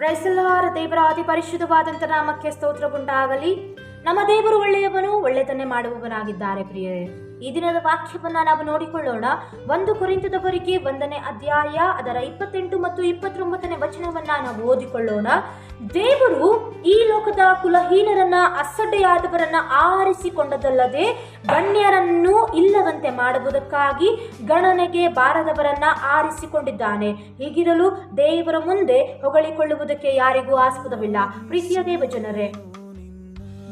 ಪ್ರೈಸಲಾರ ದೇವರ ಅತಿ ಪರಿಶುದ್ಧವಾದಂಥ ನಾಮಕ್ಕೆ ಸ್ತೋತ್ರವುಂಟಾಗಲಿ ನಮ್ಮ ದೇವರು ಒಳ್ಳೆಯವನು, ಒಳ್ಳೆತನ್ನೇ ಮಾಡುವವನಾಗಿದ್ದಾರೆ ಪ್ರಿಯರೇ. ಈ ದಿನದ ವಾಕ್ಯವನ್ನ ನಾವು ನೋಡಿಕೊಳ್ಳೋಣ. ಒಂದು ಕುರಿತದವರಿಗೆ ಒಂದನೇ ಅಧ್ಯಾಯ, ಅದರ ಇಪ್ಪತ್ತೆಂಟು ಮತ್ತು ಇಪ್ಪತ್ತೊಂಬತ್ತನೇ ವಚನವನ್ನ ನಾವು ಓದಿಕೊಳ್ಳೋಣ. ದೇವರು ಈ ಲೋಕದ ಕುಲಹೀನರನ್ನ, ಅಸಡ್ಡೆಯಾದವರನ್ನ ಆರಿಸಿಕೊಂಡದಲ್ಲದೆ ಗಣ್ಯರನ್ನು ಇಲ್ಲದಂತೆ ಮಾಡುವುದಕ್ಕಾಗಿ ಗಣನೆಗೆ ಬಾರದವರನ್ನ ಆರಿಸಿಕೊಂಡಿದ್ದಾನೆ. ಹೀಗಿರಲು ದೇವರ ಮುಂದೆ ಹೊಗಳಿಕೊಳ್ಳುವುದಕ್ಕೆ ಯಾರಿಗೂ ಆಸ್ಪದವಿಲ್ಲ. ಪ್ರೀತಿಯ ದೇವ ಜನರೇ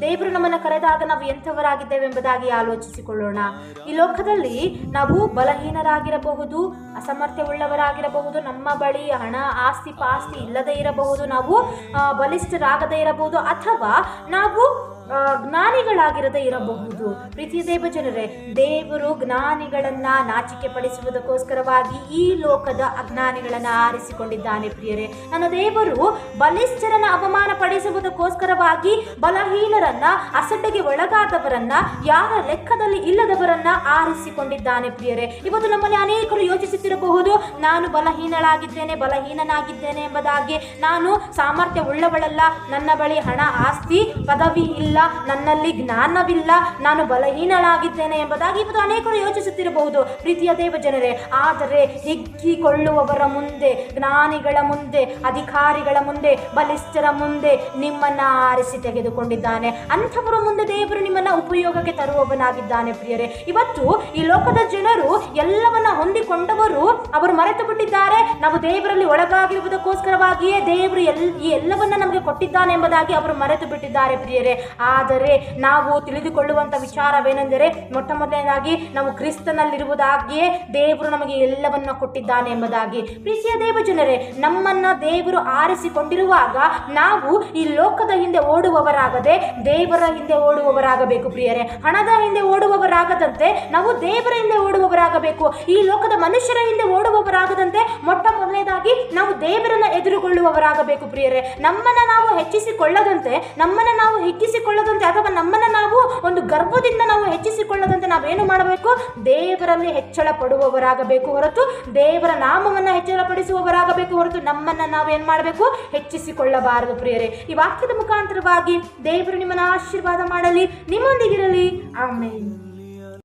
ದೇವರು ನಮ್ಮನ್ನ ಕರೆದಾಗ ನಾವು ಎಂಥವರಾಗಿದ್ದೇವೆ ಎಂಬುದಾಗಿ ಆಲೋಚಿಸಿಕೊಳ್ಳೋಣ. ಈ ಲೋಕದಲ್ಲಿ ನಾವು ಬಲಹೀನರಾಗಿರಬಹುದು, ಅಸಮರ್ಥ್ಯವುಳ್ಳವರಾಗಿರಬಹುದು, ನಮ್ಮ ಬಳಿ ಹಣ, ಆಸ್ತಿ, ಪಾಸ್ತಿ ಇಲ್ಲದೆ ಇರಬಹುದು, ನಾವು ಬಲಿಷ್ಠರಾಗದೇ ಇರಬಹುದು, ಅಥವಾ ನಾವು ಜ್ಞಾನಿಗಳಾಗಿರದೇ ಇರಬಹುದು. ಪ್ರೀತಿ ದೇವ ಜನರೇ, ದೇವರು ಜ್ಞಾನಿಗಳನ್ನ ನಾಚಿಕೆ ಪಡಿಸುವುದಕ್ಕೋಸ್ಕರವಾಗಿ ಈ ಲೋಕದ ಅಜ್ಞಾನಿಗಳನ್ನ ಆರಿಸಿಕೊಂಡಿದ್ದಾನೆ ಪ್ರಿಯರೇ. ನನ್ನ ದೇವರು ಬಲಿಷ್ಠರನ್ನ ಅವಮಾನ ಪಡಿಸುವುದಕ್ಕೋಸ್ಕರವಾಗಿ ಬಲಹೀನರನ್ನ, ಅಸಡ್ಡೆಗೆ ಒಳಗಾದವರನ್ನ, ಯಾರ ಲೆಕ್ಕದಲ್ಲಿ ಇಲ್ಲದವರನ್ನ ಆರಿಸಿಕೊಂಡಿದ್ದಾನೆ ಪ್ರಿಯರೇ. ಇವತ್ತು ನಮ್ಮಲ್ಲಿ ಅನೇಕರು ಯೋಚಿಸುತ್ತಿರಬಹುದು, ನಾನು ಬಲಹೀನಳಾಗಿದ್ದೇನೆ, ಬಲಹೀನನಾಗಿದ್ದೇನೆ ಎಂಬುದಾಗಿ. ನಾನು ಸಾಮರ್ಥ್ಯ ಉಳ್ಳವಳಲ್ಲ ನನ್ನ ಬಳಿ ಹಣ, ಆಸ್ತಿ, ಪದವಿ ಇಲ್ಲ. ನನ್ನಲ್ಲಿ ಜ್ಞಾನವಿಲ್ಲ, ನಾನು ಬಲಹೀನಳಾಗಿದ್ದೇನೆ ಎಂಬುದಾಗಿ ಇವತ್ತು ಅನೇಕರು ಯೋಚಿಸುತ್ತಿರಬಹುದು. ಪ್ರೀತಿಯ ದೇವ ಜನರೇ ಆದರೆ ಹಿಗ್ಗಿಕೊಳ್ಳುವವರ ಮುಂದೆ, ಜ್ಞಾನಿಗಳ ಮುಂದೆ, ಅಧಿಕಾರಿಗಳ ಮುಂದೆ, ಬಲಿಷ್ಠರ ಮುಂದೆ ನಿಮ್ಮನ್ನ ಆರಿಸಿ ತೆಗೆದುಕೊಂಡಿದ್ದಾನೆ. ಅಂಥವರ ಮುಂದೆ ದೇವರು ನಿಮ್ಮನ್ನ ಉಪಯೋಗಕ್ಕೆ ತರುವವನಾಗಿದ್ದಾನೆ ಪ್ರಿಯರೇ. ಇವತ್ತು ಈ ಲೋಕದ ಜನರು ಎಲ್ಲವನ್ನ ಹೊಂದಿಕೊಂಡವರು ಅವರು ಮರೆತು ಬಿಟ್ಟಿದ್ದಾರೆ ನಾವು ದೇವರಲ್ಲಿ ಒಳಗಾಗಿರುವುದಕ್ಕೋಸ್ಕರವಾಗಿಯೇ ದೇವರು ಎಲ್, ಈ ಎಲ್ಲವನ್ನ ನಮಗೆ ಕೊಟ್ಟಿದ್ದಾನೆ ಎಂಬುದಾಗಿ ಅವರು ಮರೆತು ಬಿಟ್ಟಿದ್ದಾರೆ ಪ್ರಿಯರೇ. ಆದರೆ ನಾವು ತಿಳಿದುಕೊಳ್ಳುವಂಥ ವಿಚಾರವೇನೆಂದರೆ ಮೊಟ್ಟ ಮೊದಲನೇದಾಗಿ ನಾವು ಕ್ರಿಸ್ತನಲ್ಲಿರುವುದಾಗಿಯೇ ದೇವರು ನಮಗೆ ಎಲ್ಲವನ್ನ ಕೊಟ್ಟಿದ್ದಾನೆ ಎಂಬುದಾಗಿ. ಪ್ರೀತಿಯ ದೇವ ಜನರೇ ನಮ್ಮನ್ನ ದೇವರು ಆರಿಸಿಕೊಂಡಿರುವಾಗ ನಾವು ಈ ಲೋಕದ ಹಿಂದೆ ಓಡುವವರಾಗದೆ ದೇವರ ಹಿಂದೆ ಓಡುವವರಾಗಬೇಕು ಪ್ರಿಯರೇ. ಹಣದ ಹಿಂದೆ ಓಡುವವರಾಗದಂತೆ ನಾವು ದೇವರ ಹಿಂದೆ ಓಡುವವರಾಗಬೇಕು. ಈ ಲೋಕದ ಮನುಷ್ಯರ ಹಿಂದೆ ಓಡುವವರಾಗದಂತೆ ಮೊಟ್ಟ ಮೊದಲನೇದಾಗಿ ನಾವು ದೇವರನ್ನ ಎದುರುಗೊಳ್ಳುವವರಾಗಬೇಕು ಪ್ರಿಯರೇ. ನಮ್ಮನ್ನ ನಾವು ಹೆಚ್ಚಿಸಿಕೊಳ್ಳದಂತೆ, ನಮ್ಮನ್ನ ನಾವು ಹೆಚ್ಚಿಸಿಕೊಳ್ಳದಂತೆ ಅಥವಾ ನಮ್ಮನ್ನ ನಾವು ಒಂದು ಗರ್ವದಿಂದ ನಾವು ಹೆಚ್ಚಿಸಿಕೊಳ್ಳದಂತೆ ನಾವೇನು ಮಾಡಬೇಕು? ದೇವರಲ್ಲಿ ಹೆಚ್ಚಳ ಪಡುವವರಾಗಬೇಕು ಹೊರತು, ದೇವರ ನಾಮವನ್ನ ಹೆಚ್ಚಳಪಡಿಸುವವರಾಗಬೇಕು ಹೊರತು ನಮ್ಮನ್ನ ನಾವೇನು ಮಾಡಬೇಕು? ಹೆಚ್ಚಿಸಿಕೊಳ್ಳಬಾರದು ಪ್ರಿಯರೇ. ಈ ವಾಕ್ಯದ ಮುಖಾಂತರವಾಗಿ ದೇವರು ನಿಮ್ಮನ್ನ ಆಶೀರ್ವಾದ ಮಾಡಲಿ. ನಿಮ್ಮೊಂದಿಗಿರಲಿ. ಆಮೇಲೆ